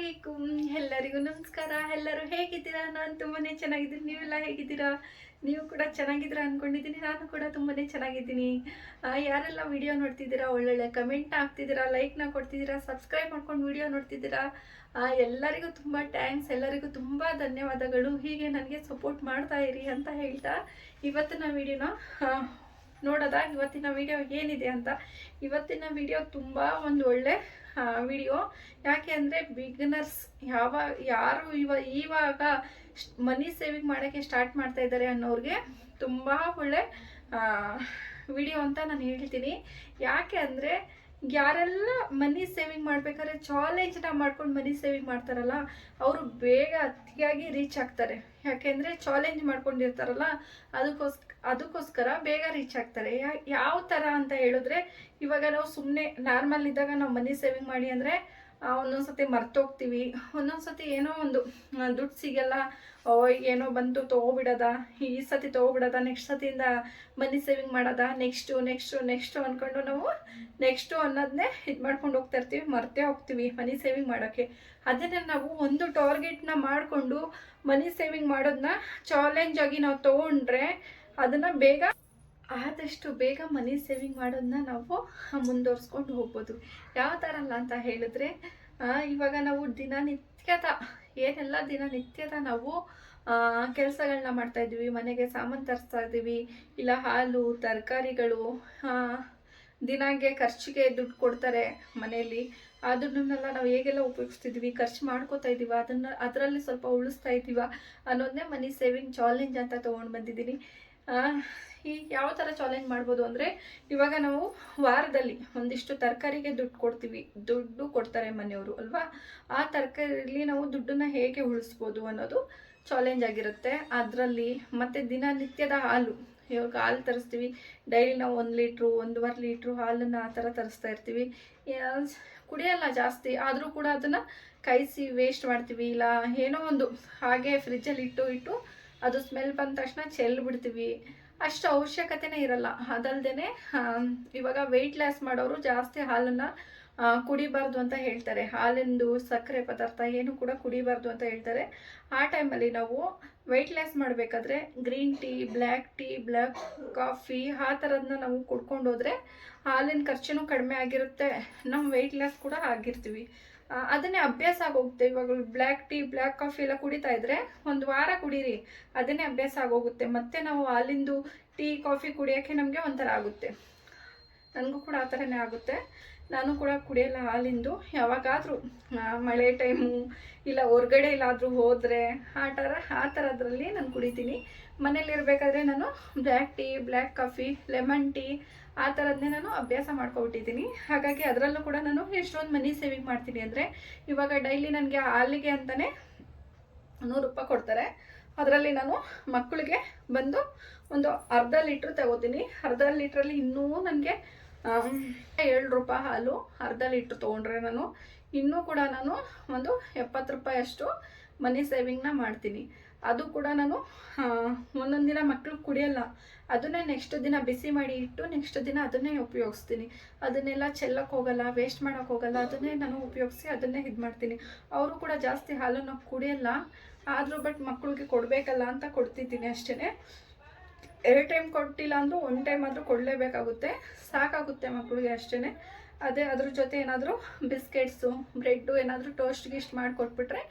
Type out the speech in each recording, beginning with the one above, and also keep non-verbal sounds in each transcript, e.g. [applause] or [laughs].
ಅಲೈಕುಮ್ ಎಲ್ಲರಿಗೂ ನಮಸ್ಕಾರ. ಎಲ್ಲರೂ ಹೇಗಿದ್ದೀರಾ? ನಾನು ತುಂಬಾ ಚೆನ್ನಾಗಿದ್ದೀನಿ. ನೀವೆಲ್ಲ ಹೇಗಿದ್ದೀರಾ? ನೀವು ಕೂಡ ಚೆನ್ನಾಗಿದ್ದೀರಾ ಅನ್ಕೊಂಡಿದ್ದೀನಿ. ನಾನು ಕೂಡ ತುಂಬಾ ಚೆನ್ನಾಗಿದ್ದೀನಿ. ಯಾರೆಲ್ಲ ವಿಡಿಯೋ ನೋಡ್ತಿದ್ದೀರಾ, ಒಳ್ಳೊಳ್ಳೆ ಕಮೆಂಟ್ ಹಾಕ್ತಿದ್ದೀರಾ, ಲೈಕ್ನ ಕೊಡ್ತಿದ್ದೀರಾ, ಸಬ್ಸ್ಕ್ರೈಬ್ ಮಾಡ್ಕೊಂಡು ವಿಡಿಯೋ ನೋಡ್ತಿದ್ದೀರಾ ಎಲ್ಲರಿಗೂ ತುಂಬ ಥ್ಯಾಂಕ್ಸ್. ಎಲ್ಲರಿಗೂ ತುಂಬ ಧನ್ಯವಾದಗಳು. ಹೀಗೆ ನನಗೆ ಸಪೋರ್ಟ್ ಮಾಡ್ತಾ ಇರಿ ಅಂತ ಹೇಳ್ತಾ ಇವತ್ತಿನ ವಿಡಿಯೋನ ನೋಡೋದಾ? ಇವತ್ತಿನ ವಿಡಿಯೋ ಏನಿದೆ ಅಂತ? ಇವತ್ತಿನ ವಿಡಿಯೋ ತುಂಬ ಒಂದು ಒಳ್ಳೆ ವಿಡಿಯೋ. ಯಾಕೆ ಅಂದರೆ ಬಿಗಿನರ್ಸ್ ಯಾವ, ಯಾರು ಇವ ಇವಾಗ ಮನಿ ಸೇವಿಂಗ್ ಮಾಡೋಕ್ಕೆ ಸ್ಟಾರ್ಟ್ ಮಾಡ್ತಾ ಇದ್ದಾರೆ ಅನ್ನೋರಿಗೆ ತುಂಬ ಒಳ್ಳೆ ವಿಡಿಯೋ ಅಂತ ನಾನು ಹೇಳ್ತೀನಿ. ಯಾಕೆ ಅಂದರೆ ಯಾರೆಲ್ಲ ಮನಿ ಸೇವಿಂಗ್ ಮಾಡ್ಬೇಕಾದ್ರೆ ಚಾಲೆಂಜ್ನ ಮಾಡ್ಕೊಂಡು ಮನಿ ಸೇವಿಂಗ್ ಮಾಡ್ತಾರಲ್ಲ, ಅವರು ಬೇಗ ಅತಿಯಾಗಿ ರೀಚ್ ಆಗ್ತಾರೆ. ಯಾಕೆಂದರೆ ಚಾಲೆಂಜ್ ಮಾಡ್ಕೊಂಡಿರ್ತಾರಲ್ಲ, ಅದಕ್ಕೋಸ್ಕ, ಅದಕ್ಕೋಸ್ಕರ ಬೇಗ ರೀಚ್ ಆಗ್ತಾರೆ. ಯಾವ ಥರ ಅಂತ ಹೇಳಿದ್ರೆ, ಇವಾಗ ನಾವು ಸುಮ್ಮನೆ ನಾರ್ಮಲ್ ಇದ್ದಾಗ ನಾವು ಮನಿ ಸೇವಿಂಗ್ ಮಾಡಿ ಅಂದರೆ ಒಂದೊಂದ್ಸತಿ ಮರ್ತೋಗ್ತೀವಿ. ಒಂದೊಂದ್ಸತಿ ಏನೋ ಒಂದು ದುಡ್ಡು ಸಿಗಲ್ಲ. ಏನೋ ಬಂತು, ತೊಗೊಬಿಡೋದ. ಈ ಸತಿ ತೊಗೊಬಿಡೋದ ನೆಕ್ಸ್ಟ್ ಸತಿಯಿಂದ ಮನಿ ಸೇವಿಂಗ್ ಮಾಡೋದ. ನೆಕ್ಸ್ಟು ನೆಕ್ಸ್ಟು ನೆಕ್ಸ್ಟು ಅಂದ್ಕೊಂಡು ನಾವು ನೆಕ್ಸ್ಟು ಅನ್ನೋದನ್ನೇ ಇದು ಮಾಡ್ಕೊಂಡು ಹೋಗ್ತಾ ಇರ್ತೀವಿ. ಮರ್ತೇ ಹೋಗ್ತೀವಿ ಮನಿ ಸೇವಿಂಗ್ ಮಾಡೋಕ್ಕೆ ಅದನ್ನೇ ನಾವು ಒಂದು ಟಾರ್ಗೆಟ್ನ ಮಾಡಿಕೊಂಡು ಮನಿ ಸೇವಿಂಗ್ ಮಾಡೋದನ್ನ ಚಾಲೆಂಜ್ ಆಗಿ ನಾವು ತೊಗೊಂಡ್ರೆ ಅದನ್ನು ಬೇಗ ಆದಷ್ಟು ಬೇಗ ಮನಿ ಸೇವಿಂಗ್ ಮಾಡೋದನ್ನ ನಾವು ಮುಂದುವರ್ಸ್ಕೊಂಡು ಹೋಗ್ಬೋದು. ಯಾವ ಥರ ಅಲ್ಲ ಅಂತ ಹೇಳಿದ್ರೆ ಇವಾಗ ನಾವು ದಿನನಿತ್ಯದ, ಏನೆಲ್ಲ ದಿನನಿತ್ಯದ ನಾವು ಕೆಲಸಗಳನ್ನ ಮಾಡ್ತಾ ಇದ್ದೀವಿ. ಮನೆಗೆ ಸಾಮಾನು ತರಿಸ್ತಾ ಇದ್ದೀವಿ. ಇಲ್ಲ ಹಾಲು, ತರಕಾರಿಗಳು ದಿನಾಗೆ ಖರ್ಚಿಗೆ ದುಡ್ಡು ಕೊಡ್ತಾರೆ ಮನೆಯಲ್ಲಿ. ಆ ದುಡ್ಡನ್ನೆಲ್ಲ ನಾವು ಹೇಗೆಲ್ಲ ಉಪಯೋಗಿಸ್ತಿದ್ವಿ? ಖರ್ಚು ಮಾಡ್ಕೋತಾ ಇದ್ದೀವ? ಅದನ್ನು, ಅದರಲ್ಲಿ ಸ್ವಲ್ಪ ಉಳಿಸ್ತಾ ಇದ್ದೀವ? ಅನ್ನೋದನ್ನೇ ಮನಿ ಸೇವಿಂಗ್ ಚಾಲೆಂಜ್ ಅಂತ ತೊಗೊಂಡು ಬಂದಿದ್ದೀನಿ. ಈ ಯಾವ ಥರ ಚಾಲೆಂಜ್ ಮಾಡ್ಬೋದು ಅಂದರೆ ಇವಾಗ ನಾವು ವಾರದಲ್ಲಿ ಒಂದಿಷ್ಟು ತರಕಾರಿಗೆ ದುಡ್ಡು ಕೊಡ್ತೀವಿ, ದುಡ್ಡು ಕೊಡ್ತಾರೆ ಮನೆಯವರು ಅಲ್ವಾ? ಆ ತರಕಾರಿಲಿ ನಾವು ದುಡ್ಡನ್ನ ಹೇಗೆ ಉಳಿಸ್ಬೋದು ಅನ್ನೋದು ಚಾಲೆಂಜ್ ಆಗಿರುತ್ತೆ. ಅದರಲ್ಲಿ ಮತ್ತು ದಿನನಿತ್ಯದ ಹಾಲು, ಇವಾಗ ಹಾಲು ತರಿಸ್ತೀವಿ. ಡೈಲಿ ನಾವು ಒಂದು ಲೀಟ್ರು, ಒಂದೂವರೆ ಲೀಟ್ರು ಹಾಲನ್ನು ಆ ಥರ ತರಿಸ್ತಾ ಇರ್ತೀವಿ. ಕುಡಿಯಲ್ಲ ಜಾಸ್ತಿ, ಆದರೂ ಕೂಡ ಅದನ್ನು ಕಾಯಿಸಿ ವೇಸ್ಟ್ ಮಾಡ್ತೀವಿ. ಇಲ್ಲ, ಏನೋ ಒಂದು ಹಾಗೆ ಫ್ರಿಜ್ಜಲ್ಲಿ ಇಟ್ಟು ಇಟ್ಟು ಅದು ಸ್ಮೆಲ್ ಬಂದ ತಕ್ಷಣ ಚೆಲ್ ಬಿಡ್ತೀವಿ ಅಷ್ಟು ಅವಶ್ಯಕತೆನೇ ಇರಲ್ಲ. ಅದಲ್ದೇ ಇವಾಗ ವೆಯ್ಟ್ ಲಾಸ್ ಮಾಡೋರು ಜಾಸ್ತಿ ಹಾಲನ್ನು ಕುಡಿಬಾರ್ದು ಅಂತ ಹೇಳ್ತಾರೆ. ಹಾಲಿಂದು ಸಕ್ಕರೆ ಪದಾರ್ಥ ಏನು ಕೂಡ ಕುಡಿಬಾರ್ದು ಅಂತ ಹೇಳ್ತಾರೆ. ಆ ಟೈಮಲ್ಲಿ ನಾವು ವೆಯ್ಟ್ ಲಾಸ್ ಮಾಡಬೇಕಾದ್ರೆ green tea black tea black coffee ಆ ಥರದನ್ನ ನಾವು ಕುಡ್ಕೊಂಡು ಹೋದ್ರೆ ಹಾಲಿನ ಖರ್ಚು ಕಡಿಮೆ ಆಗಿರುತ್ತೆ. ನಮ್ಮ ವೆಯ್ಟ್ ಲಾಸ್ ಕೂಡ ಆಗಿರ್ತೀವಿ. ಅದನ್ನೇ ಅಭ್ಯಾಸ ಆಗೋಗುತ್ತೆ. ಇವಾಗ ಬ್ಲ್ಯಾಕ್ ಟೀ ಬ್ಲ್ಯಾಕ್ ಕಾಫಿ ಎಲ್ಲ ಕುಡಿತಾ ಇದ್ರೆ ಒಂದು ವಾರ ಕುಡೀರಿ. ಅದನ್ನೇ ಅಭ್ಯಾಸ ಆಗೋಗುತ್ತೆ. ಮತ್ತೆ ನಾವು ಅಲ್ಲಿಂದು ಟೀ ಕಾಫಿ ಕುಡಿಯೋಕ್ಕೆ ನಮಗೆ ಒಂಥರ ಆಗುತ್ತೆ. ನನಗೂ ಕೂಡ ಆ ಥರನೇ ಆಗುತ್ತೆ. ನಾನು ಕೂಡ ಕುಡಿಯಲ್ಲ ಹಾಲಿಂದು ಯಾವಾಗಾದರೂ ಮಳೆ ಟೈಮು ಇಲ್ಲ ಹೊರ್ಗಡೆ ಎಲ್ಲಾದರೂ ಹೋದರೆ, ಆ ಥರ ಆ ಥರದ್ರಲ್ಲಿ ನಾನು ಕುಡಿತೀನಿ. ಮನೇಲಿ ಇರಬೇಕಾದ್ರೆ ನಾನು black tea, black coffee, lemon tea ಆ ಥರದನ್ನೇ ನಾನು ಅಭ್ಯಾಸ ಮಾಡ್ಕೊಬಿಟ್ಟಿದ್ದೀನಿ. ಹಾಗಾಗಿ ಅದರಲ್ಲೂ ಕೂಡ ನಾನು ಎಷ್ಟೊಂದು ಮನಿ ಸೇವಿಂಗ್ ಮಾಡ್ತೀನಿ ಅಂದರೆ ಇವಾಗ ಡೈಲಿ ನನಗೆ ಹಾಲಿಗೆ ಅಂತಲೇ ನೂರು ರೂಪಾಯಿ ಕೊಡ್ತಾರೆ. ಅದರಲ್ಲಿ ನಾನು ಮಕ್ಕಳಿಗೆ ಬಂದು ಒಂದು ಅರ್ಧ ಲೀಟ್ರ್ ತಗೋತೀನಿ. ಅರ್ಧ ಲೀಟ್ರಲ್ಲಿ ಇನ್ನೂ ನನಗೆ ಏಳು ರೂಪಾಯಿ ಹಾಲು ಅರ್ಧ ಲೀಟ್ರ್ ತೊಗೊಂಡ್ರೆ ನಾನು ಇನ್ನೂ ಕೂಡ ನಾನು ಒಂದು ಎಪ್ಪತ್ತು ರೂಪಾಯಿಯಷ್ಟು ಮನಿ ಸೇವಿಂಗ್ನ ಮಾಡ್ತೀನಿ. ಅದು ಕೂಡ ನಾನು ಒಂದೊಂದು ದಿನ ಮಕ್ಕಳು ಕುಡಿಯಲ್ಲ, ಅದನ್ನೇ ನೆಕ್ಸ್ಟ್ ದಿನ ಬಿಸಿ ಮಾಡಿ ಇಟ್ಟು ನೆಕ್ಸ್ಟ್ ದಿನ ಅದನ್ನೇ ಉಪಯೋಗಿಸ್ತೀನಿ. ಅದನ್ನೆಲ್ಲ ಚೆಲ್ಲಕ್ಕೆ ಹೋಗಲ್ಲ ವೇಸ್ಟ್ ಮಾಡೋಕ್ಕೆ ಹೋಗಲ್ಲ, ಅದನ್ನೇ ನಾನು ಉಪಯೋಗಿಸಿ ಅದನ್ನೇ ಇದು ಮಾಡ್ತೀನಿ. ಅವರು ಕೂಡ ಜಾಸ್ತಿ ಹಾಲನ್ನು ಕುಡಿಯಲ್ಲ, ಆದರೂ ಬಟ್ ಮಕ್ಕಳಿಗೆ ಕೊಡಬೇಕಲ್ಲ ಅಂತ ಕೊಡ್ತಿದ್ದೀನಿ ಅಷ್ಟೇ ಎರಡು ಟೈಮ್ ಕೊಟ್ಟಿಲ್ಲ ಅಂದರೂ ಒನ್ ಟೈಮ್ ಆದರೂ ಕೊಡಲೇಬೇಕಾಗುತ್ತೆ. ಸಾಕಾಗುತ್ತೆ ಮಕ್ಕಳಿಗೆ ಅಷ್ಟೇ ಅದೇ ಅದ್ರ ಜೊತೆ ಏನಾದರೂ ಬಿಸ್ಕೆಟ್ಸು ಬ್ರೆಡ್ಡು ಏನಾದರೂ ಟೋಸ್ಟ್ ಗಿಸ್ಟ್ ಮಾಡಿಕೊಟ್ಬಿಟ್ರೆ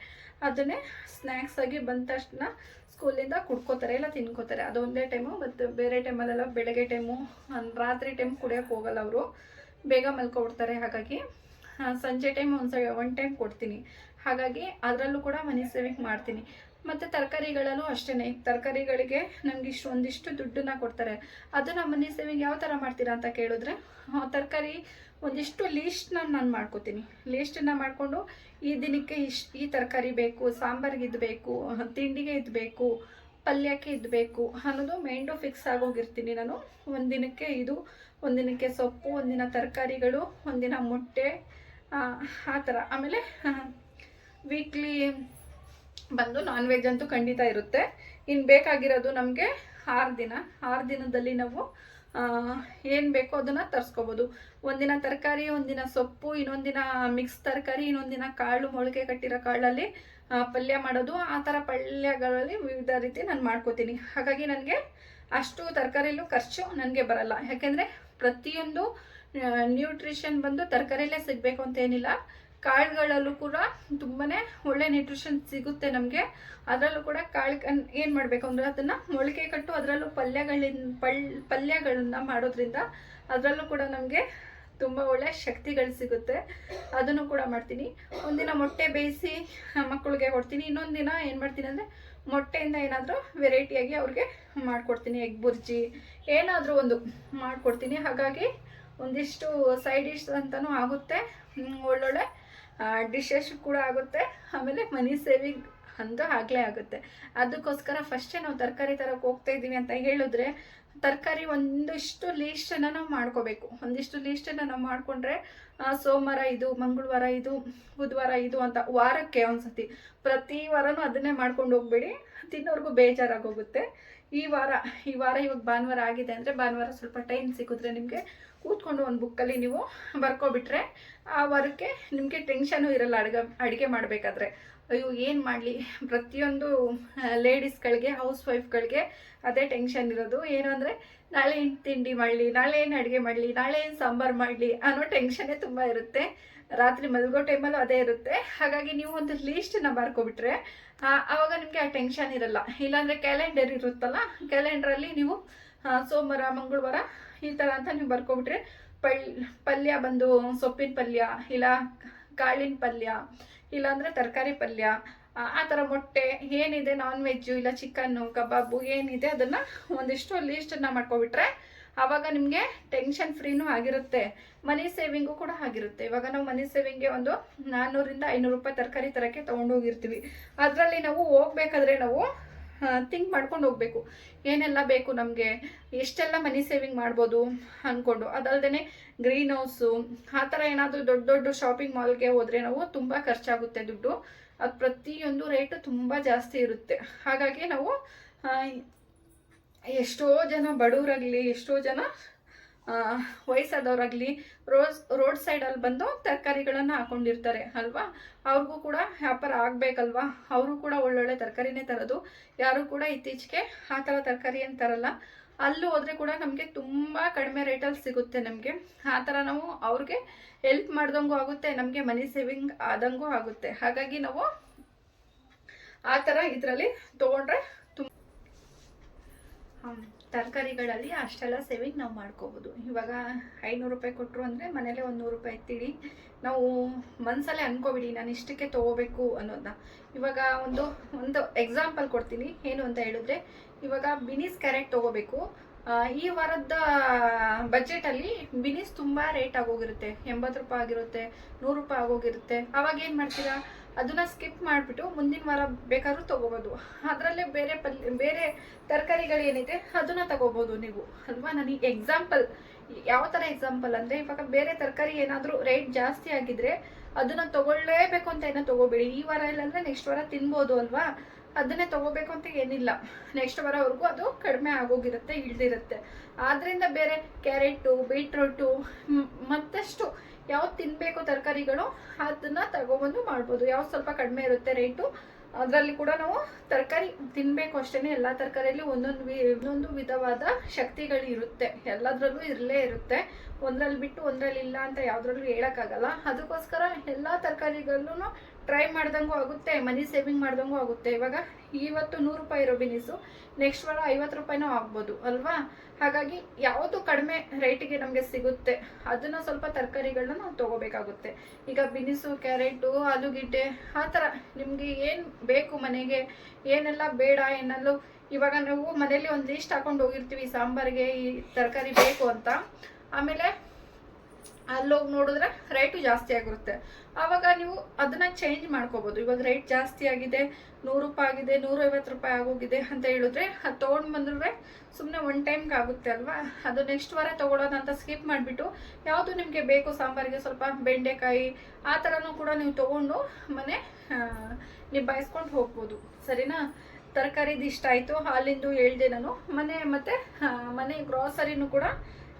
ಅದನ್ನೇ ಸ್ನ್ಯಾಕ್ಸ್ ಆಗಿ ಬಂದ ತಕ್ಷಣ ಸ್ಕೂಲಿಂದ ಕುಡ್ಕೋತಾರೆ ಇಲ್ಲ ತಿನ್ಕೋತಾರೆ. ಅದೊಂದೇ ಟೈಮು ಮತ್ತು ಬೇರೆ ಟೈಮಲ್ಲೆಲ್ಲ ಬೆಳಗ್ಗೆ ಟೈಮು ರಾತ್ರಿ ಟೈಮ್ ಕುಡಿಯೋಕ್ಕೆ ಹೋಗಲ್ಲ ಅವರು. ಬೇಗ ಮಲ್ಕೊಬಿಡ್ತಾರೆ, ಹಾಗಾಗಿ ಸಂಜೆ ಟೈಮ್ ಒಂದು ಸ ಒನ್ ಟೈಮ್ ಕೊಡ್ತೀನಿ. ಹಾಗಾಗಿ ಅದರಲ್ಲೂ ಕೂಡ ಮನಿ ಸೇವಿಂಗ್ ಮಾಡ್ತೀನಿ. ಮತ್ತು ತರಕಾರಿಗಳಲ್ಲೂ ಅಷ್ಟೇ ತರಕಾರಿಗಳಿಗೆ ನಮ್ಗೆ ಇಷ್ಟು, ಒಂದಿಷ್ಟು ದುಡ್ಡನ್ನ ಕೊಡ್ತಾರೆ. ಅದನ್ನು ಮನಿ ಸೇವಿಂಗ್ ಯಾವ ಥರ ಮಾಡ್ತೀರಾ ಅಂತ ಕೇಳಿದ್ರೆ ತರಕಾರಿ ಒಂದಿಷ್ಟು ಲೀಸ್ಟ್ನ ನಾನು ಮಾಡ್ಕೋತೀನಿ. ಲೀಸ್ಟನ್ನು ಮಾಡಿಕೊಂಡು ಈ ದಿನಕ್ಕೆ ಇಷ್ಟು ಈ ತರಕಾರಿ ಬೇಕು, ಸಾಂಬಾರಿಗೆ ಇದು ಬೇಕು, ತಿಂಡಿಗೆ ಇದು ಬೇಕು, ಪಲ್ಯಕ್ಕೆ ಇದು ಬೇಕು, ಅನ್ನೋದು ಮೈಂಡು ಫಿಕ್ಸ್ ಆಗೋಗಿರ್ತೀನಿ ನಾನು. ಒಂದಿನಕ್ಕೆ ಇದು ಒಂದಿನಕ್ಕೆ ಸೊಪ್ಪು ಒಂದಿನ ತರಕಾರಿಗಳು ಒಂದಿನ ಮೊಟ್ಟೆ, ಆ ಥರ. ಆಮೇಲೆ ವೀಕ್ಲಿ ಬಂದು ನಾನ್ ವೆಜ್ ಅಂತೂ ಖಂಡಿತ ಇರುತ್ತೆ. ಇನ್ನು ಬೇಕಾಗಿರೋದು ನಮಗೆ ಆರು ದಿನ. ಆರು ದಿನದಲ್ಲಿ ನಾವು ಏನು ಬೇಕೋ ಅದನ್ನು ತರಿಸ್ಕೋಬೋದು. ಒಂದಿನ ತರಕಾರಿ, ಒಂದಿನ ಸೊಪ್ಪು, ಇನ್ನೊಂದಿನ ಮಿಕ್ಸ್ ತರಕಾರಿ, ಇನ್ನೊಂದಿನ ಕಾಳು, ಮೊಳಕೆ ಕಟ್ಟಿರೋ ಕಾಳಲ್ಲಿ ಪಲ್ಯ ಮಾಡೋದು. ಆ ಥರ ಪಲ್ಯಗಳಲ್ಲಿ ವಿವಿಧ ರೀತಿ ನಾನು ಮಾಡ್ಕೋತೀನಿ. ಹಾಗಾಗಿ ನನಗೆ ಅಷ್ಟು ತರಕಾರಿಲೂ ಖರ್ಚು ನನಗೆ ಬರಲ್ಲ. ಯಾಕೆಂದರೆ ಪ್ರತಿಯೊಂದು ನ್ಯೂಟ್ರಿಷನ್ ಬಂದು ತರಕಾರಿಲೇ ಸಿಗಬೇಕು ಅಂತ ಏನಿಲ್ಲ. ಕಾಳುಗಳಲ್ಲೂ ಕೂಡ ತುಂಬಾ ಒಳ್ಳೆ ನ್ಯೂಟ್ರಿಷನ್ ಸಿಗುತ್ತೆ ನಮಗೆ. ಅದರಲ್ಲೂ ಕೂಡ ಕಾಳು ಏನು ಮಾಡಬೇಕು ಅಂದರೆ ಅದನ್ನು ಮೊಳಕೆ ಕಟ್ಟು ಅದರಲ್ಲೂ ಪಲ್ಯಗಳಿಂದ ಪಲ್ ಪಲ್ಯಗಳನ್ನು ಮಾಡೋದ್ರಿಂದ ಅದರಲ್ಲೂ ಕೂಡ ನಮಗೆ ತುಂಬ ಒಳ್ಳೆ ಶಕ್ತಿಗಳು ಸಿಗುತ್ತೆ. ಅದನ್ನು ಕೂಡ ಮಾಡ್ತೀನಿ. ಒಂದಿನ ಮೊಟ್ಟೆ ಬೇಯಿಸಿ ಮಕ್ಕಳಿಗೆ ಕೊಡ್ತೀನಿ. ಇನ್ನೊಂದು ದಿನ ಏನು ಮಾಡ್ತೀನಿ ಅಂದರೆ ಮೊಟ್ಟೆಯಿಂದ ಏನಾದರೂ ವೆರೈಟಿಯಾಗಿ ಅವ್ರಿಗೆ ಮಾಡಿಕೊಡ್ತೀನಿ. ಎಗ್ ಬುರ್ಜಿ ಏನಾದರೂ ಒಂದು ಮಾಡಿಕೊಡ್ತೀನಿ. ಹಾಗಾಗಿ ಒಂದಿಷ್ಟು ಸೈಡ್ ಡಿಶ್ ಅಂತಲೂ ಆಗುತ್ತೆ. ಒಳ್ಳೊಳ್ಳೆ ಡಿಶಸ್ ಕೂಡ ಆಗುತ್ತೆ. ಆಮೇಲೆ ಮನಿ ಸೇವಿಂಗ್ ಅಂತೂ ಆಗಲೇ ಆಗುತ್ತೆ. ಅದಕ್ಕೋಸ್ಕರ ಫಸ್ಟೇ ನಾವು ತರಕಾರಿ ತರಕ್ಕೆ ಹೋಗ್ತಾ ಇದ್ದೀವಿ ಅಂತ ಹೇಳಿದ್ರೆ, ತರಕಾರಿ ಒಂದಿಷ್ಟು ಲೀಸ್ಟನ್ನು ನಾವು ಮಾಡ್ಕೋಬೇಕು. ಒಂದಿಷ್ಟು ಲೀಸ್ಟನ್ನು ನಾವು ಮಾಡಿಕೊಂಡ್ರೆ ಸೋಮವಾರ ಇದು, ಮಂಗಳವಾರ ಇದು, ಬುಧವಾರ ಇದು ಅಂತ ವಾರಕ್ಕೆ ಒಂದ್ಸತಿ. ಪ್ರತಿ ವಾರನೂ ಅದನ್ನೇ ಮಾಡ್ಕೊಂಡು ಹೋಗ್ಬೇಡಿ. ತಿನ್ನೋರ್ಗೂ ಬೇಜಾರಾಗೋಗುತ್ತೆ ಈ ವಾರ ಈ ವಾರ ಇವಾಗ ಭಾನುವಾರ ಆಗಿದೆ ಅಂದರೆ ಭಾನುವಾರ ಸ್ವಲ್ಪ ಟೈಮ್ ಸಿಕ್ಕಿದ್ರೆ ನಿಮಗೆ ಕೂತ್ಕೊಂಡು ಒಂದು ಬುಕ್ಕಲ್ಲಿ ನೀವು ಬರ್ಕೊಬಿಟ್ರೆ ಆ ವಾರಕ್ಕೆ ನಿಮಗೆ ಟೆನ್ಷನು ಇರಲ್ಲ, ಅಡುಗೆ ಅಡುಗೆ ಮಾಡಬೇಕಾದ್ರೆ. ಅಯ್ಯೋ, ಏನು ಮಾಡಲಿ? ಪ್ರತಿಯೊಂದು ಲೇಡೀಸ್ಗಳಿಗೆ ಹೌಸ್ ವೈಫ್ಗಳಿಗೆ ಅದೇ ಟೆನ್ಷನ್ ಇರೋದು. ಏನು ಅಂದರೆ, ನಾಳೆ ಏನು ತಿಂಡಿ ಮಾಡಲಿ, ನಾಳೆ ಏನು ಅಡುಗೆ ಮಾಡಲಿ, ನಾಳೆ ಏನು ಸಾಂಬಾರು ಮಾಡಲಿ ಅನ್ನೋ ಟೆನ್ಷನ್ನೇ ತುಂಬ ಇರುತ್ತೆ. ರಾತ್ರಿ ಮಲಗೋ ಟೈಮಲ್ಲೂ ಅದೇ ಇರುತ್ತೆ. ಹಾಗಾಗಿ ನೀವು ಒಂದು ಲೀಸ್ಟನ್ನ ಬರ್ಕೊಬಿಟ್ರೆ ಆವಾಗ ನಿಮಗೆ ಆ ಟೆನ್ಷನ್ ಇರಲ್ಲ. ಇಲ್ಲಾಂದರೆ ಕ್ಯಾಲೆಂಡರ್ ಇರುತ್ತಲ್ಲ ಕ್ಯಾಲೆಂಡ್ರಲ್ಲಿ ನೀವು ಸೋಮವಾರ, ಮಂಗಳವಾರ ಈ ಥರ ಅಂತ ನೀವು ಬರ್ಕೊಬಿಟ್ರೆ ಪಳ್, ಪಲ್ಯ ಬಂದು ಸೊಪ್ಪಿನ ಪಲ್ಯ, ಇಲ್ಲ ಕಾಳಿನ ಪಲ್ಯ, ಇಲ್ಲಾಂದರೆ ತರಕಾರಿ ಪಲ್ಯ, ಆ ಥರ ಮೊಟ್ಟೆ, ಏನಿದೆ ನಾನ್ ವೆಜ್ಜು ಇಲ್ಲ ಚಿಕನ್ನು ಕಬಾಬು, ಏನಿದೆ ಅದನ್ನು ಒಂದಿಷ್ಟು ಲೀಸ್ಟನ್ನು ಮಾಡ್ಕೊಬಿಟ್ರೆ ಆವಾಗ ನಿಮಗೆ ಟೆನ್ಷನ್ ಫ್ರೀನೂ ಆಗಿರುತ್ತೆ. ಮನಿ ಸೇವಿಂಗು ಕೂಡ ಆಗಿರುತ್ತೆ. ಇವಾಗ ನಾವು ಮನಿ ಸೇವಿಂಗ್ಗೆ ಒಂದು ನಾನ್ನೂರಿಂದ ಐನೂರು ರೂಪಾಯಿ ತರಕಾರಿ ತರಕ್ಕೆ ತೊಗೊಂಡು ಹೋಗಿರ್ತೀವಿ ಅದರಲ್ಲಿ ನಾವು ಹೋಗ್ಬೇಕಾದ್ರೆ ನಾವು ಥಿಂಕ್ ಮಾಡ್ಕೊಂಡು ಹೋಗಬೇಕು. ಏನೆಲ್ಲ ಬೇಕು ನಮಗೆ? ಎಷ್ಟೆಲ್ಲ ಮನಿ ಸೇವಿಂಗ್ ಮಾಡ್ಬೋದು ಅಂದ್ಕೊಂಡು ಅದಲ್ಲದೆ ಗ್ರೀನ್ ಹೌಸು ಆ ಥರ ಏನಾದರೂ ದೊಡ್ಡ ದೊಡ್ಡ ಶಾಪಿಂಗ್ ಮಾಲ್ಗೆ ಹೋದರೆ ನಾವು ತುಂಬ ಖರ್ಚಾಗುತ್ತೆ ದುಡ್ಡು. ಅದು ಪ್ರತಿಯೊಂದು ರೇಟು ತುಂಬ ಜಾಸ್ತಿ ಇರುತ್ತೆ. ಹಾಗಾಗಿ ನಾವು ಎಷ್ಟೋ ಜನ ಬಡವರಾಗಲಿ, ಎಷ್ಟೋ ಜನ ವಯಸ್ಸಾದವರಾಗಲಿ ರೋಸ್, ರೋಡ್ ಸೈಡಲ್ಲಿ ಬಂದು ತರಕಾರಿಗಳನ್ನು ಹಾಕೊಂಡಿರ್ತಾರೆ, ಅಲ್ವಾ? ಅವ್ರಿಗೂ ಕೂಡ ವ್ಯಾಪಾರ ಆಗಬೇಕಲ್ವಾ? ಅವರು ಕೂಡ ಒಳ್ಳೊಳ್ಳೆ ತರಕಾರಿನೇ ತರೋದು. ಯಾರು ಕೂಡ ಇತ್ತೀಚೆಗೆ ಆ ಥರ ತರಕಾರಿ ತರಲ್ಲ. ಅಲ್ಲೂ ಹೋದರೆ ಕೂಡ ನಮಗೆ ತುಂಬ ಕಡಿಮೆ ರೇಟಲ್ಲಿ ಸಿಗುತ್ತೆ ನಮಗೆ. ಆ ಥರ ನಾವು ಅವ್ರಿಗೆ ಹೆಲ್ಪ್ ಮಾಡ್ದಂಗೂ ಆಗುತ್ತೆ, ನಮಗೆ ಮನಿ ಸೇವಿಂಗ್ ಆದಂಗೂ ಆಗುತ್ತೆ. ಹಾಗಾಗಿ ನಾವು ಆ ಥರ ಇದರಲ್ಲಿ ತೊಗೊಂಡ್ರೆ ತರಕಾರಿಗಳಲ್ಲಿ ಅಷ್ಟೆಲ್ಲ ಸೇವಿಂಗ್ ನಾವು ಮಾಡ್ಕೋಬೋದು. ಇವಾಗ ಐನೂರು ರೂಪಾಯಿ ಕೊಟ್ಟರು ಅಂದರೆ ಮನೇಲೆ ಒಂದು ನೂರು ರೂಪಾಯಿ ಎತ್ತಿಡಿ ನಾವು ಮನಸ್ಸಲ್ಲೇ ಅನ್ಕೋಬಿಡಿ, ನಾನು ಇಷ್ಟಕ್ಕೆ ತೊಗೋಬೇಕು ಅನ್ನೋದನ್ನ ಇವಾಗ ಒಂದು ಒಂದು ಎಕ್ಸಾಂಪಲ್ ಕೊಡ್ತೀನಿ. ಏನು ಅಂತ ಹೇಳಿದ್ರೆ, ಇವಾಗ ಬಿನಿಸ್ ಕ್ಯಾರೆಟ್ ತೊಗೋಬೇಕು. ಈ ವಾರದ ಬಜೆಟಲ್ಲಿ ಬಿನಿಸ್ ತುಂಬ ರೇಟ್ ಆಗೋಗಿರುತ್ತೆ. ಎಂಬತ್ತು ರೂಪಾಯಿ ಆಗಿರುತ್ತೆ, ನೂರು ರೂಪಾಯಿ ಆಗೋಗಿರುತ್ತೆ. ಅವಾಗ ಏನು ಮಾಡ್ತೀರಾ? ಅದನ್ನ ಸ್ಕಿಪ್ ಮಾಡಿಬಿಟ್ಟು ಮುಂದಿನ ವಾರ ಬೇಕಾದ್ರೂ ತೊಗೋಬೋದು. ಅದರಲ್ಲೇ ಬೇರೆ ಪಲ್ಯ ಬೇರೆ ತರಕಾರಿಗಳೇನಿದೆ ಅದನ್ನ ತಗೋಬೋದು ನೀವು. ಅಲ್ವಾ? ನನಗೆ ಎಕ್ಸಾಂಪಲ್ ಯಾವ ಥರ ಎಕ್ಸಾಂಪಲ್ ಅಂದರೆ ಇವಾಗ ಬೇರೆ ತರಕಾರಿ ಏನಾದರೂ ರೇಟ್ ಜಾಸ್ತಿ ಆಗಿದ್ರೆ ಅದನ್ನ ತಗೊಳ್ಳೇಬೇಕು ಅಂತ ಏನೋ ತಗೋಬೇಡಿ. ಈ ವಾರ ಇಲ್ಲಾಂದ್ರೆ ನೆಕ್ಸ್ಟ್ ವಾರ ತಿನ್ಬೋದು ಅಲ್ವಾ? ಅದನ್ನೇ ತಗೋಬೇಕು ಅಂತ ಏನಿಲ್ಲ. ನೆಕ್ಸ್ಟ್ ವಾರವರೆಗೂ ಅದು ಕಡಿಮೆ ಆಗೋಗಿರುತ್ತೆ, ಇಳ್ದಿರುತ್ತೆ. ಆದ್ರಿಂದ ಬೇರೆ ಕ್ಯಾರೆಟು ಬೀಟ್ರೂಟು ಮತ್ತಷ್ಟು ಯಾವ್ದು ತಿನ್ನಬೇಕು ತರಕಾರಿಗಳು, ಅದನ್ನ ತಗೊಬಂದು ಮಾಡ್ಬೋದು. ಯಾವ್ದು ಸ್ವಲ್ಪ ಕಡಿಮೆ ಇರುತ್ತೆ ರೇಟು ಅದರಲ್ಲಿ ಕೂಡ ನಾವು ತರಕಾರಿ ತಿನ್ನಬೇಕು ಅಷ್ಟೇ ಎಲ್ಲ ತರಕಾರಿಯಲ್ಲಿ ಒಂದೊಂದು ಒಂದೊಂದು ವಿಧವಾದ ಶಕ್ತಿಗಳು ಇರುತ್ತೆ. ಎಲ್ಲದರಲ್ಲೂ ಇರಲೇ ಇರುತ್ತೆ. ಒಂದ್ರಲ್ಲಿ ಬಿಟ್ಟು ಒಂದ್ರಲ್ಲಿ ಇಲ್ಲ ಅಂತ ಯಾವುದ್ರಲ್ಲೂ ಹೇಳೋಕ್ಕಾಗಲ್ಲ. ಅದಕ್ಕೋಸ್ಕರ ಎಲ್ಲ ತರಕಾರಿಗಳೂ ಟ್ರೈ ಮಾಡ್ದಂಗೂ ಆಗುತ್ತೆ ಮನಿ ಸೇವಿಂಗ್ ಮಾಡ್ದಂಗೂ ಆಗುತ್ತೆ. ಇವಾಗ ಇವತ್ತು ನೂರು ರೂಪಾಯಿ ಇರೋ ಬಿನಿಸು ನೆಕ್ಸ್ಟ್ ವಾರ ಐವತ್ತು ರೂಪಾಯಿನೂ ಆಗ್ಬೋದು, ಅಲ್ವಾ? ಹಾಗಾಗಿ ಯಾವುದು ಕಡಿಮೆ ರೇಟಿಗೆ ನಮಗೆ ಸಿಗುತ್ತೆ, ಅದನ್ನ ಸ್ವಲ್ಪ ತರಕಾರಿಗಳನ್ನ ನಾವು ತಗೋಬೇಕಾಗುತ್ತೆ. ಈಗ ಬಿನಿಸು ಕ್ಯಾರೆಟು ಆಲೂಗಿಡ್ಡೆ, ಆ ಥರ ನಿಮಗೆ ಏನು ಬೇಕು ಮನೆಗೆ, ಏನೆಲ್ಲ ಬೇಡ, ಏನಲ್ಲೂ ಇವಾಗ ನಾವು ಮನೇಲಿ ಒಂದು ಲೀಸ್ಟ್ ಹಾಕೊಂಡು ಹೋಗಿರ್ತೀವಿ, ಸಾಂಬಾರಿಗೆ ಈ ತರಕಾರಿ ಬೇಕು ಅಂತ. ಆಮೇಲೆ ಅಲ್ಲೋಗಿ ನೋಡಿದ್ರೆ ರೇಟು ಜಾಸ್ತಿ ಆಗಿರುತ್ತೆ. ಆವಾಗ ನೀವು ಅದನ್ನ ಚೇಂಜ್ ಮಾಡ್ಕೋಬೋದು. ಇವಾಗ ರೇಟ್ ಜಾಸ್ತಿ ಆಗಿದೆ, ನೂರು ರೂಪಾಯಿ ಆಗಿದೆ, ನೂರೈವತ್ತು ರೂಪಾಯಿ ಆಗೋಗಿದೆ ಅಂತ ಹೇಳಿದ್ರೆ ಅದು ತೊಗೊಂಡು ಬಂದ್ರೆ ಸುಮ್ಮನೆ ಒನ್ ಟೈಮ್ಗೆ ಆಗುತ್ತೆ ಅಲ್ವಾ? ಅದು ನೆಕ್ಸ್ಟ್ ವಾರ ತೊಗೊಳೋದು ಅಂತ ಸ್ಕಿಪ್ ಮಾಡಿಬಿಟ್ಟು ಯಾವುದು ನಿಮಗೆ ಬೇಕು ಸಾಂಬಾರಿಗೆ ಸ್ವಲ್ಪ ಬೆಂಡೆಕಾಯಿ, ಆ ಥರನೂ ಕೂಡ ನೀವು ತೊಗೊಂಡು ಮನೆ ನಿಭಾಯಿಸ್ಕೊಂಡು ಹೋಗ್ಬೋದು. ಸರಿನಾ? ತರಕಾರಿದು ಇಷ್ಟ ಆಯಿತು. ಹಾಲಿಂದು ಹೇಳಿದೆ ನಾನು. ಮನೆ ಮತ್ತು ಮನೆ ಗ್ರಾಸರಿನೂ ಕೂಡ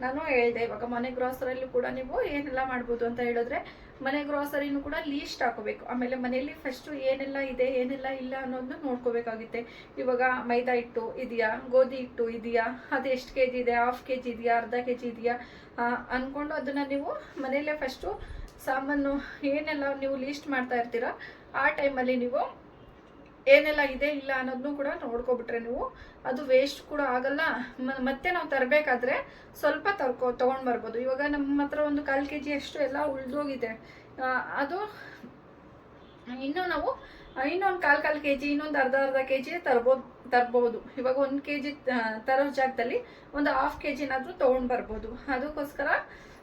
ನಾನು ಹೇಳ್ದೆ, ಇವಾಗ ಮನೆ ಗ್ರಾಸರಿಯಲ್ಲೂ ಕೂಡ ನೀವು ಏನೆಲ್ಲ ಮಾಡ್ಬೋದು ಅಂತ ಹೇಳಿದ್ರೆ, ಮನೆ ಗ್ರಾಸರಿನೂ ಕೂಡ ಲೀಸ್ಟ್ ಹಾಕೋಬೇಕು. ಆಮೇಲೆ ಮನೆಯಲ್ಲಿ ಫಸ್ಟು ಏನೆಲ್ಲ ಇದೆ, ಏನೆಲ್ಲ ಇಲ್ಲ ಅನ್ನೋದನ್ನ ನೋಡ್ಕೋಬೇಕಾಗುತ್ತೆ. ಇವಾಗ ಮೈದಾ ಹಿಟ್ಟು ಇದೆಯಾ, ಗೋಧಿ ಹಿಟ್ಟು ಇದೆಯಾ, ಅದು ಎಷ್ಟು ಕೆ ಜಿ ಇದೆ ಹಾಫ್ ಕೆ ಜಿ ಇದೆಯಾ, ಅರ್ಧ ಕೆ ಜಿ ಇದೆಯಾ ಅಂದ್ಕೊಂಡು ಅದನ್ನು ನೀವು ಮನೆಯಲ್ಲೇ ಫಸ್ಟು ಸಾಮಾನು ಏನೆಲ್ಲ ನೀವು ಲೀಸ್ಟ್ ಮಾಡ್ತಾ ಇರ್ತೀರ, ಆ ಟೈಮಲ್ಲಿ ನೀವು ಏನೆಲ್ಲ ಇದೆ ಇಲ್ಲ ಅನ್ನೋದನ್ನು ಕೂಡ ನೋಡ್ಕೊಬಿಟ್ರೆ ನೀವು. ಅದು ವೇಸ್ಟ್ ಕೂಡ ಆಗಲ್ಲ. ಮತ್ತೆ ನಾವು ತರಬೇಕಾದ್ರೆ ಸ್ವಲ್ಪ ತರ್ಕೊ, ತೊಗೊಂಡು ಬರ್ಬೋದು. ಇವಾಗ ನಮ್ಮ ಹತ್ರ ಒಂದು ಕಾಲು ಕೆ ಜಿ ಅಷ್ಟು ಎಲ್ಲ ಉಳಿದೋಗಿದೆ. ಅದು ಇನ್ನೂ ನಾವು ಇನ್ನೊಂದು ಕಾಲು ಕಾಲು ಕೆ ಜಿ ಇನ್ನೊಂದು ಅರ್ಧ ಅರ್ಧ ಕೆ ಜಿ ತರ್ಬೋದು ತರ್ಬೋದು. ಇವಾಗ ಒಂದು ಕೆ ಜಿ ತರೋ ಜಾಗದಲ್ಲಿ ಒಂದು ಹಾಫ್ ಕೆ ಜಿನಾದರೂ ತೊಗೊಂಡು ಬರ್ಬೋದು. ಅದಕ್ಕೋಸ್ಕರ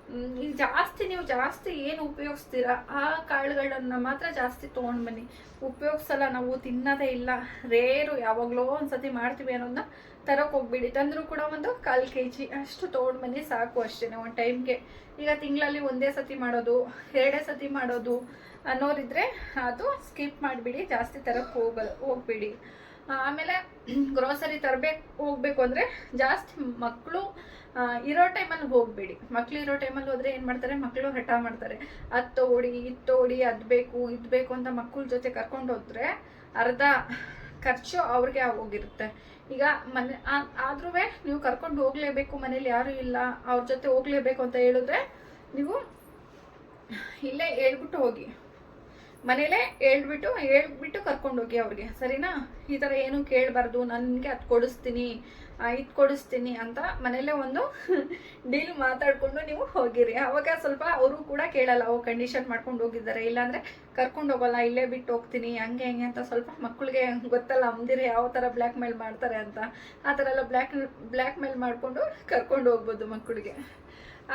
ಮ್, ಈ ಜಾಸ್ತಿ ನೀವು ಜಾಸ್ತಿ ಏನು ಉಪಯೋಗಿಸ್ತೀರಾ? ಆ ಕಾಳುಗಳನ್ನ ಮಾತ್ರ ಜಾಸ್ತಿ ತೊಗೊಂಡು ಬನ್ನಿ. ಉಪಯೋಗಿಸಲ್ಲ ನಾವು ತಿನ್ನೋದೇ ಇಲ್ಲ. ರೇರು ಯಾವಾಗಲೋ ಒಂದ್ಸತಿ ಮಾಡ್ತೀವಿ ಅನ್ನೋದನ್ನ ತರಕ್ಕೆ ಹೋಗ್ಬಿಡಿ. ತಂದರೂ ಕೂಡ ಒಂದು ಕಾಲು ಕೆ ಜಿ ಅಷ್ಟು ತೊಗೊಂಡು ಬನ್ನಿ ಸಾಕು ಅಷ್ಟೇ ಒಂದು ಟೈಮ್ಗೆ. ಈಗ ತಿಂಗಳಲ್ಲಿ ಒಂದೇ ಸತಿ ಮಾಡೋದು ಎರಡೇ ಸತಿ ಮಾಡೋದು ಅನ್ನೋರಿದ್ರೆ ಅದು ಸ್ಕಿಪ್ ಮಾಡಿಬಿಡಿ ಜಾಸ್ತಿ ತರಕ್ಕೆ ಹೋಗ ಹೋಗ್ಬಿಡಿ. ಆಮೇಲೆ ಗ್ರೋಸರಿ ತರಬೇಕು, ಹೋಗ್ಬೇಕು ಅಂದರೆ ಜಾಸ್ತಿ ಮಕ್ಕಳು ಇರೋ ಟೈಮಲ್ಲಿ ಹೋಗಬೇಡಿ. ಮಕ್ಕಳು ಇರೋ ಟೈಮಲ್ಲಿ ಹೋದರೆ ಏನು ಮಾಡ್ತಾರೆ? ಮಕ್ಕಳು ಹಠ ಮಾಡ್ತಾರೆ. ಅದು ತೋಡಿ ಇದು ತೋಡಿ ಅದು ಬೇಕು, ಇದು ಬೇಕು ಅಂತ ಮಕ್ಕಳ ಜೊತೆ ಕರ್ಕೊಂಡು ಹೋದ್ರೆ ಅರ್ಧ ಖರ್ಚು ಅವ್ರಿಗೆ ಹೋಗಿರುತ್ತೆ ಈಗ ಮನೆ ಆದ್ರೂ ನೀವು ಕರ್ಕೊಂಡು ಹೋಗಲೇಬೇಕು, ಮನೇಲಿ ಯಾರೂ ಇಲ್ಲ, ಅವ್ರ ಜೊತೆ ಹೋಗ್ಲೇಬೇಕು ಅಂತ ಹೇಳಿದ್ರೆ ನೀವು ಇಲ್ಲೇ ಹೇಳ್ಬಿಟ್ಟು ಹೋಗಿ. ಮನೇಲೇ ಹೇಳ್ಬಿಟ್ಟು ಹೇಳ್ಬಿಟ್ಟು ಕರ್ಕೊಂಡು ಹೋಗಿ ಅವ್ರಿಗೆ, ಸರಿನಾ? ಈ ಥರ ಏನು ಕೇಳಬಾರ್ದು, ನನಗೆ ಅದು ಕೊಡಿಸ್ತೀನಿ ಇದು ಕೊಡಿಸ್ತೀನಿ ಅಂತ ಮನೇಲೇ ಒಂದು [laughs] ಡೀಲ್ ಮಾತಾಡ್ಕೊಂಡು ನೀವು ಹೋಗಿರಿ. ಅವಾಗ ಸ್ವಲ್ಪ ಅವರು ಕೂಡ ಕೇಳಲ್ಲ ಅವು ಕಂಡೀಷನ್ ಮಾಡ್ಕೊಂಡು ಹೋಗಿದ್ದಾರೆ, ಇಲ್ಲಾಂದ್ರೆ ಕರ್ಕೊಂಡು ಹೋಗಲ್ಲ, ಇಲ್ಲೇ ಬಿಟ್ಟು ಹೋಗ್ತೀನಿ, ಹಂಗೆ ಹಂಗೆ ಅಂತ ಸ್ವಲ್ಪ ಮಕ್ಕಳಿಗೆ [laughs] ಗೊತ್ತಲ್ಲ ಅಮ್ದಿರಿ ಯಾವ ಥರ ಬ್ಲ್ಯಾಕ್ ಮೇಲ್ ಮಾಡ್ತಾರೆ ಅಂತ. ಆ ಥರ ಎಲ್ಲ ಬ್ಲ್ಯಾಕ್ ಬ್ಲ್ಯಾಕ್ ಮೇಲ್ ಮಾಡಿಕೊಂಡು ಕರ್ಕೊಂಡು ಹೋಗ್ಬೋದು ಮಕ್ಕಳಿಗೆ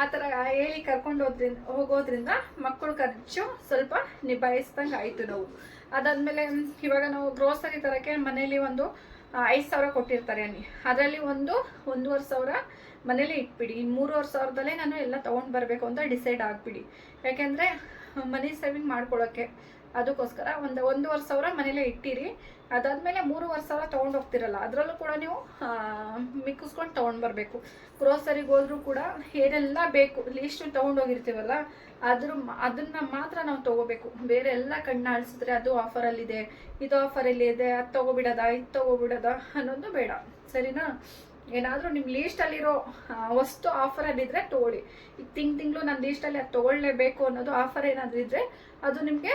ಆ ಥರ ಹೇಳಿ ಕರ್ಕೊಂಡು ಹೋದ್ರಿಂದ ಹೋಗೋದ್ರಿಂದ ಮಕ್ಕಳು ಖರ್ಚು ಸ್ವಲ್ಪ ನಿಭಾಯಿಸ್ದಂಗೆ ಆಯಿತು ನಾವು. ಅದಾದಮೇಲೆ ಇವಾಗ ನಾವು ಗ್ರೋಸರಿ ತರೋಕ್ಕೆ ಮನೇಲಿ ಒಂದು ಐದು ಸಾವಿರ ಕೊಟ್ಟಿರ್ತಾರೆ ಅನ್ನಿ. ಅದರಲ್ಲಿ ಒಂದು, ಒಂದೂವರೆ ಸಾವಿರ ಮನೇಲಿ ಇಟ್ಬಿಡಿ. ಇನ್ನು ಮೂರುವರೆ ಸಾವಿರದಲ್ಲೇ ನಾನು ಎಲ್ಲ ತೊಗೊಂಡು ಬರಬೇಕು ಅಂತ ಡಿಸೈಡ್ ಆಗಿಬಿಡಿ. ಯಾಕೆಂದರೆ ಮನಿ ಸೇವಿಂಗ್ ಮಾಡ್ಕೊಳ್ಳೋಕ್ಕೆ ಅದಕ್ಕೋಸ್ಕರ ಒಂದು ಒಂದೂವರೆ ಸಾವಿರ ಮನೇಲೇ ಇಟ್ಟಿರಿ. ಅದಾದಮೇಲೆ ಮೂರುವರೆ ಸಾವಿರ ತೊಗೊಂಡು ಹೋಗ್ತಿರಲ್ಲ, ಅದರಲ್ಲೂ ಕೂಡ ನೀವು ಮಿಕ್ಕಿಸ್ಕೊಂಡು ತೊಗೊಂಡು ಬರಬೇಕು. ಗ್ರೋಸರಿಗೆ ಹೋದ್ರೂ ಕೂಡ ಏನೆಲ್ಲ ಬೇಕು ಲೀಸ್ಟ್ ತೊಗೊಂಡು ಹೋಗಿರ್ತೀವಲ್ಲ, ಅದ್ರ ಅದನ್ನ ಮಾತ್ರ ನಾವು ತೊಗೋಬೇಕು. ಬೇರೆ ಎಲ್ಲ ಕಣ್ಣು ಆಳಿಸಿದ್ರೆ ಅದು ಆಫರಲ್ಲಿದೆ ಇದು ಆಫರಲ್ಲಿ ಇದೆ ಅದು ತೊಗೊಬಿಡೋದ, ಇದು ತೊಗೊಬಿಡೋದ ಅನ್ನೋದು ಬೇಡ. ಸರಿನಾ? ಏನಾದರೂ ನಿಮ್ಮ ಲೀಸ್ಟಲ್ಲಿರೋ ವಸ್ತು ಆಫರಲ್ಲಿದ್ದರೆ ತೊಗೊಳ್ಳಿ ಈಗ ತಿಂಗ್ ತಿಂಗಳು ನನ್ನ ಲೀಸ್ಟಲ್ಲಿ ಅದು ತೊಗೊಳ್ಳೇಬೇಕು ಅನ್ನೋದು ಆಫರ್ ಏನಾದರೂ ಇದ್ದರೆ ಅದು ನಿಮಗೆ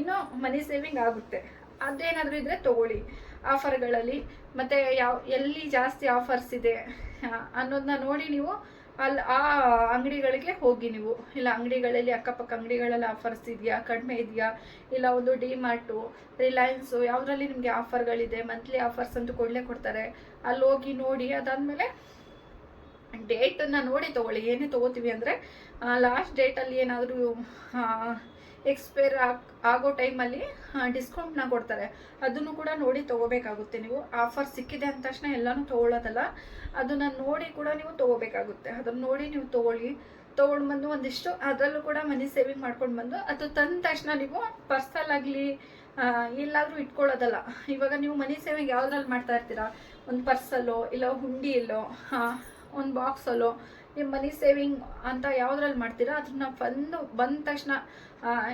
ಇನ್ನೂ ಮನಿ ಸೇವಿಂಗ್ ಆಗುತ್ತೆ. ಅದೇನಾದರೂ ಇದ್ದರೆ ತೊಗೊಳ್ಳಿ ಆಫರ್ಗಳಲ್ಲಿ ಮತ್ತು ಯಾವ, ಎಲ್ಲಿ ಜಾಸ್ತಿ ಆಫರ್ಸ್ ಇದೆ? ಅನ್ನೋದನ್ನ ನೋಡಿ ನೀವು ಅಲ್ಲಿ ಆ ಅಂಗಡಿಗಳಿಗೆ ಹೋಗಿ ನೀವು. ಇಲ್ಲ, ಅಂಗಡಿಗಳಲ್ಲಿ, ಅಕ್ಕಪಕ್ಕ ಅಂಗಡಿಗಳಲ್ಲಿ ಆಫರ್ಸ್ ಇದೆಯಾ, ಕಡಿಮೆ ಇದೆಯಾ, ಇಲ್ಲ ಒಂದು ಡಿ ಮಾರ್ಟು ರಿಲಯನ್ಸು ಯಾವುದ್ರಲ್ಲಿ ನಿಮಗೆ ಆಫರ್ಗಳಿದೆ ಮಂತ್ಲಿ ಆಫರ್ಸ್ ಅಂತೂ ಕೊಡಲೇ ಕೊಡ್ತಾರೆ. ಅಲ್ಲಿ ಹೋಗಿ ನೋಡಿ, ಅದಾದಮೇಲೆ ಡೇಟನ್ನು ನೋಡಿ ತೊಗೊಳ್ಳಿ. ಏನೇ ತೊಗೋತೀವಿ ಅಂದರೆ ಲಾಸ್ಟ್ ಡೇಟಲ್ಲಿ ಏನಾದರೂ ಎಕ್ಸ್ಪೈರ್ ಆಗೋ ಟೈಮಲ್ಲಿ ಡಿಸ್ಕೌಂಟ್ನ ಕೊಡ್ತಾರೆ. ಅದನ್ನು ಕೂಡ ನೋಡಿ ತೊಗೋಬೇಕಾಗುತ್ತೆ ನೀವು. ಆಫರ್ ಸಿಕ್ಕಿದೆ ಅಂದ ತಕ್ಷಣ ಎಲ್ಲನೂ ತೊಗೊಳ್ಳೋದಲ್ಲ. ಅದನ್ನು ನೋಡಿ ಕೂಡ ನೀವು ತೊಗೋಬೇಕಾಗುತ್ತೆ. ಅದನ್ನು ನೋಡಿ ನೀವು ತೊಗೊಳ್ಳಿ. ತೊಗೊಂಡು ಬಂದು ಒಂದಿಷ್ಟು, ಅದರಲ್ಲೂ ಕೂಡ ಮನಿ ಸೇವಿಂಗ್ ಮಾಡ್ಕೊಂಡು ಬಂದು, ಅದು ತಂದ ತಕ್ಷಣ ನೀವು ಪರ್ಸಲ್ಲಾಗಲಿ ಎಲ್ಲಾದರೂ ಇಟ್ಕೊಳ್ಳೋದಲ್ಲ. ಇವಾಗ ನೀವು ಮನಿ ಸೇವಿಂಗ್ ಯಾವ್ದ್ರಲ್ಲಿ ಮಾಡ್ತಾ ಇರ್ತೀರಾ? ಒಂದು ಪರ್ಸಲ್ಲೋ ಇಲ್ಲ ಹುಂಡಿಯಲ್ಲೋ ಒಂದು ಬಾಕ್ಸಲ್ಲೋ ನಿಮ್ಮ ಮನಿ ಸೇವಿಂಗ್ ಅಂತ ಯಾವುದ್ರಲ್ಲಿ ಮಾಡ್ತೀರಾ? ಅದನ್ನ ಬಂದು, ಬಂದ ತಕ್ಷಣ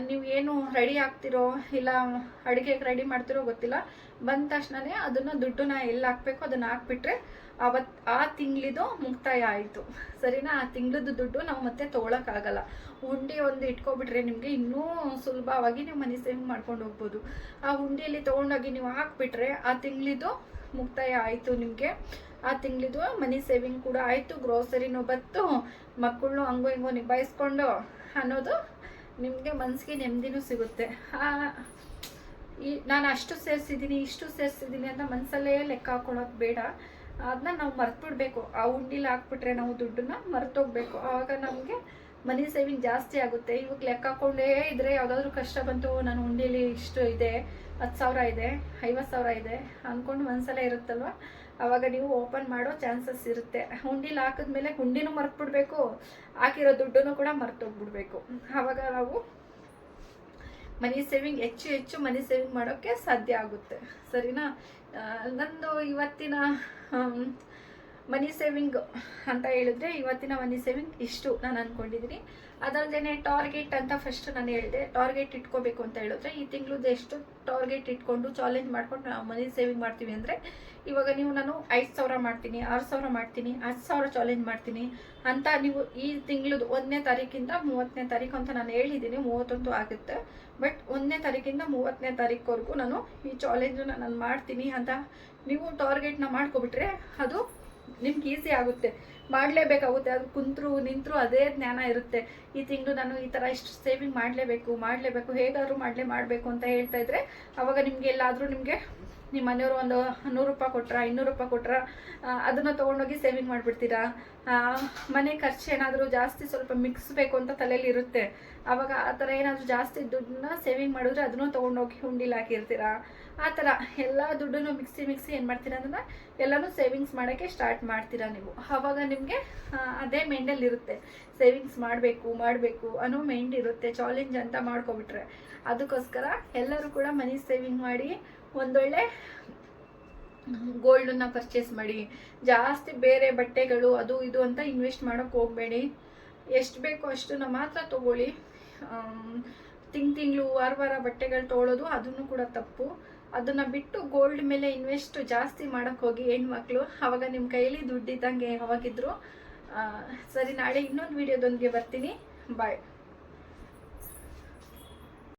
ನೀವು ಏನು ರೆಡಿ ಆಗ್ತಿರೋ ಇಲ್ಲ ಅಡುಗೆಗೆ ರೆಡಿ ಮಾಡ್ತಿರೋ ಗೊತ್ತಿಲ್ಲ. ಬಂದ ತಕ್ಷಣನೇ ಅದನ್ನು ದುಡ್ಡನ್ನ ಎಲ್ಲಿ ಹಾಕ್ಬೇಕು ಅದನ್ನು ಹಾಕ್ಬಿಟ್ರೆ ಅವತ್ತು ಆ ತಿಂಗಳಿದು ಮುಕ್ತಾಯ ಆಯಿತು. ಸರಿನಾ? ಆ ತಿಂಗಳದ್ದು ದುಡ್ಡು ನಾವು ಮತ್ತೆ ತೊಗೊಳಕ್ಕಾಗಲ್ಲ. ಉಂಡಿ ಒಂದು ಇಟ್ಕೊಬಿಟ್ರೆ ನಿಮಗೆ ಇನ್ನೂ ಸುಲಭವಾಗಿ ನೀವು ಮನಿ ಸೇವಿಂಗ್ ಮಾಡ್ಕೊಂಡು ಹೋಗ್ಬೋದು. ಆ ಉಂಡಿಯಲ್ಲಿ ತೊಗೊಂಡೋಗಿ ನೀವು ಹಾಕ್ಬಿಟ್ರೆ ಆ ತಿಂಗಳಿದು ಮುಕ್ತಾಯ ಆಯಿತು ನಿಮಗೆ. ಆ ತಿಂಗಳಿದು ಮನಿ ಸೇವಿಂಗ್ ಕೂಡ ಆಯಿತು. ಗ್ರೋಸರಿನೂ ಬತ್ತು. ಮಕ್ಕಳನ್ನು ಹಂಗೋ ಹಿಂಗೋ ನಿಭಾಯಿಸ್ಕೊಂಡು ಅನ್ನೋದು ನಿಮಗೆ ಮನಸ್ಸಿಗೆ ನೆಮ್ಮದಿನೂ ಸಿಗುತ್ತೆ. ಈ ನಾನು ಅಷ್ಟು ಸೇರಿಸಿದ್ದೀನಿ ಇಷ್ಟು ಸೇರಿಸಿದ್ದೀನಿ ಅಂತ ಮನಸ್ಸಲ್ಲೇ ಲೆಕ್ಕ ಹಾಕೊಳ್ಳೋಕೆ ಬೇಡ. ಅದನ್ನ ನಾವು ಮರ್ತು ಬಿಡಬೇಕು ಆ ಉಂಡಿಲಿ ಹಾಕ್ಬಿಟ್ರೆ ನಾವು ದುಡ್ಡನ್ನ ಮರ್ತೋಗ್ಬೇಕು ಆವಾಗ ನಮಗೆ ಮನಿ ಸೇವಿಂಗ್ ಜಾಸ್ತಿ ಆಗುತ್ತೆ. ಇವಾಗ ಲೆಕ್ಕ ಹಾಕೊಂಡೇ ಇದ್ರೆ ಯಾವುದಾದ್ರೂ ಕಷ್ಟ ಬಂತು, ನಾನು ಉಂಡಿಲಿ ಇಷ್ಟು ಇದೆ, ಹತ್ತು ಸಾವಿರ ಇದೆ, ಐವತ್ತು ಸಾವಿರ ಇದೆ ಅಂದ್ಕೊಂಡು ಒಂದ್ಸಲ ಇರುತ್ತಲ್ವ? ಆವಾಗ ನೀವು ಓಪನ್ ಮಾಡೋ ಚಾನ್ಸಸ್ ಇರುತ್ತೆ. ಹುಂಡಿಲಿ ಹಾಕಿದ್ಮೇಲೆ ಹುಂಡಿನೂ ಮರ್ತ್ಬಿಡ್ಬೇಕು, ಹಾಕಿರೋ ದುಡ್ಡನ್ನು ಕೂಡ ಮರ್ತೋಗ್ಬಿಡ್ಬೇಕು. ಆವಾಗ ನಾವು ಮನಿ ಸೇವಿಂಗ್ ಹೆಚ್ಚು ಹೆಚ್ಚು ಮನಿ ಸೇವಿಂಗ್ ಮಾಡೋಕ್ಕೆ ಸಾಧ್ಯ ಆಗುತ್ತೆ. ಸರಿನಾ? ನಂದು ಇವತ್ತಿನ ಮನಿ ಸೇವಿಂಗ್ ಅಂತ ಹೇಳಿದ್ರೆ ಇವತ್ತಿನ ಮನಿ ಸೇವಿಂಗ್ ಇಷ್ಟು ನಾನು ಅಂದ್ಕೊಂಡಿದ್ದೀನಿ ಅದಲ್ಲದೆ ಟಾರ್ಗೆಟ್ ಅಂತ ಫಸ್ಟ್ ನಾನು ಹೇಳಿದೆ. ಟಾರ್ಗೆಟ್ ಇಟ್ಕೋಬೇಕು ಅಂತ ಹೇಳಿದ್ರೆ ಈ ತಿಂಗಳು ಎಷ್ಟು ಟಾರ್ಗೆಟ್ ಇಟ್ಕೊಂಡು ಚಾಲೆಂಜ್ ಮಾಡ್ಕೊಂಡು ನಾವು ಮನಿ ಸೇವಿಂಗ್ ಮಾಡ್ತೀವಿ ಅಂದರೆ ಇವಾಗ ನೀವು ನಾನು ಐದು ಸಾವಿರ ಮಾಡ್ತೀನಿ, ಆರು ಸಾವಿರ ಮಾಡ್ತೀನಿ, ಹತ್ತು ಸಾವಿರ ಚಾಲೆಂಜ್ ಮಾಡ್ತೀನಿ ಅಂತ ನೀವು ಈ ತಿಂಗಳದ್ದು ಒಂದನೇ ತಾರೀಕಿಂದ ಮೂವತ್ತನೇ ತಾರೀಕು ಅಂತ ನಾನು ಹೇಳಿದ್ದೀನಿ ಮೂವತ್ತೊಂದು ಆಗುತ್ತೆ. ಬಟ್ ಒಂದನೇ ತಾರೀಕಿಂದ ಮೂವತ್ತನೇ ತಾರೀಕುವರೆಗೂ ನಾನು ಈ ಚಾಲೆಂಜನ್ನ ನಾನು ಮಾಡ್ತೀನಿ ಅಂತ ನೀವು ಟಾರ್ಗೆಟ್ನ ಮಾಡ್ಕೊಬಿಟ್ರೆ ಅದು ನಿಮ್ಗೆ ಈಸಿ ಆಗುತ್ತೆ. ಮಾಡಲೇಬೇಕಾಗುತ್ತೆ. ಅದು ಕುಂತರು, ನಿಂತರು ಅದೇ ಜ್ಞಾನ ಇರುತ್ತೆ. ಈ ತಿಂಗಳು ನಾನು ಈ ಥರ ಇಷ್ಟು ಸೇವಿಂಗ್ ಮಾಡಲೇಬೇಕು ಮಾಡಲೇಬೇಕು, ಹೇಗಾದರೂ ಮಾಡಲೇ ಮಾಡಬೇಕು ಅಂತ ಹೇಳ್ತಾ ಇದ್ರೆ, ಅವಾಗ ನಿಮ್ಗೆ ಎಲ್ಲಾದರೂ ನಿಮಗೆ ನಿಮ್ಮ ಮನೆಯವರು ಒಂದು ನೂರು ರೂಪಾಯಿ ಕೊಟ್ರ, ಇನ್ನೂರು ರೂಪಾಯಿ ಕೊಟ್ರ ಅದನ್ನು ತೊಗೊಂಡೋಗಿ ಸೇವಿಂಗ್ ಮಾಡಿಬಿಡ್ತೀರಾ? ಮನೆ ಖರ್ಚು ಏನಾದರೂ ಜಾಸ್ತಿ ಸ್ವಲ್ಪ ಮಿಕ್ಸ್ಬೇಕು ಅಂತ ತಲೆಯಲ್ಲಿ ಇರುತ್ತೆ. ಆವಾಗ ಆ ಥರ ಏನಾದರೂ ಜಾಸ್ತಿ ದುಡ್ಡನ್ನ ಸೇವಿಂಗ್ ಮಾಡಿದ್ರೆ ಅದನ್ನು ತೊಗೊಂಡೋಗಿ ಹುಂಡಿಲಿ ಹಾಕಿರ್ತೀರಾ? ಆ ಥರ ಎಲ್ಲ ದುಡ್ಡನ್ನು ಮಿಕ್ಸಿ ಮಿಕ್ಸಿ ಏನು ಮಾಡ್ತೀರಾ ಅಂದ್ರೆ ಎಲ್ಲನೂ ಸೇವಿಂಗ್ಸ್ ಮಾಡೋಕ್ಕೆ ಸ್ಟಾರ್ಟ್ ಮಾಡ್ತೀರಾ ನೀವು. ಆವಾಗ ನಿಮಗೆ ಅದೇ ಮೈಂಡಲ್ಲಿ ಇರುತ್ತೆ. ಸೇವಿಂಗ್ಸ್ ಮಾಡಬೇಕು ಮಾಡಬೇಕು ಅನ್ನೋ ಮೈಂಡ್ ಇರುತ್ತೆ ಚಾಲೆಂಜ್ ಅಂತ ಮಾಡ್ಕೊಬಿಟ್ರೆ. ಅದಕ್ಕೋಸ್ಕರ ಎಲ್ಲರೂ ಕೂಡ ಮನಿ ಸೇವಿಂಗ್ ಮಾಡಿ ಒಂದೊಳ್ಳೆ ಗೋಲ್ಡನ್ನ ಪರ್ಚೇಸ್ ಮಾಡಿ. ಜಾಸ್ತಿ ಬೇರೆ ಬಟ್ಟೆಗಳು ಅದು ಇದು ಅಂತ ಇನ್ವೆಸ್ಟ್ ಮಾಡೋಕ್ಕೆ ಹೋಗಬೇಡಿ. ಎಷ್ಟು ಬೇಕೋ ಅಷ್ಟನ್ನು ಮಾತ್ರ ತಗೊಳ್ಳಿ. ತಿಂಗ್ ತಿಂಗಳು ವಾರ ವಾರ ಬಟ್ಟೆಗಳು ತೊಗೊಳೋದು ಅದನ್ನು ಕೂಡ ತಪ್ಪು. ಅದನ್ನು ಬಿಟ್ಟು ಗೋಲ್ಡ್ ಮೇಲೆ ಇನ್ವೆಸ್ಟ್ ಜಾಸ್ತಿ ಮಾಡೋಕ್ಕೆ ಹೋಗಿ ಹೆಣ್ಮಕ್ಳು, ಅವಾಗ ನಿಮ್ಮ ಕೈಯಲ್ಲಿ ದುಡ್ಡಿದ್ದಂಗೆ ಯಾವಾಗಿದ್ರು ಸರಿ ನಾಳೆ ಇನ್ನೊಂದು ವಿಡಿಯೋದೊಂದಿಗೆ ಬರ್ತೀನಿ. ಬಾಯ್